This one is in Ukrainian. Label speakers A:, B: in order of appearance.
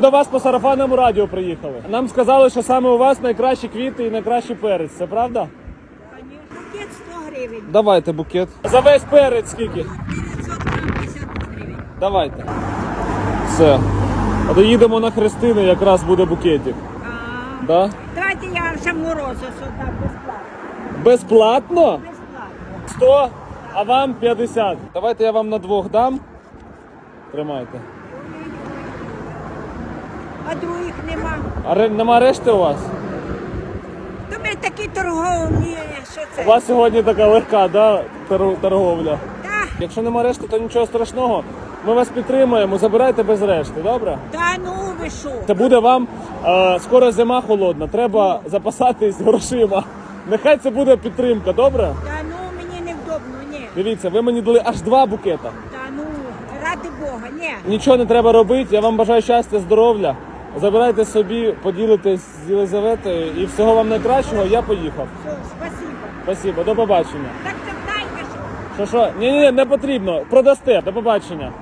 A: До вас по сарафанному радіо приїхали. Нам сказали, що саме у вас найкращі квіти і найкращий перець. Це правда?
B: Букет 100 гривень.
A: Давайте букет. За весь перець скільки?
B: 900 гривень,
A: Давайте. Все. А доїдемо на Христини, якраз буде букетик.
B: А,
A: Да?
B: Давайте я ще морозу сюди безплатно.
A: Безплатно?
B: Безплатно.
A: 100, а вам 50. Давайте я вам на двох дам. Тримайте.
B: А других нема.
A: А ре- нема решти у вас?
B: То ми такі торгові, що це?
A: У вас сьогодні така легка, да, тор- торговля.
B: Та,
A: Якщо нема решти, то нічого страшного. Ми вас підтримуємо, забирайте без решти, добре?
B: та ну ви що?
A: Це буде вам е, скоро зима холодна. Треба запасатись грошима. Нехай це буде підтримка, добре?
B: Та ну мені невдобно, ні.
A: Дивіться, ви мені дали аж два букета.
B: Та ну, ради Бога, ні.
A: Нічого не треба робити. Я вам бажаю щастя, здоров'я. Забирайте собі, поділитесь з Єлизаветою і всього вам найкращого. Я поїхав.
B: Все, спасибо.
A: Спасибо, до побачення.
B: Так це дайте що.
A: Що що? Ні, ні, не потрібно. Продасте. До побачення.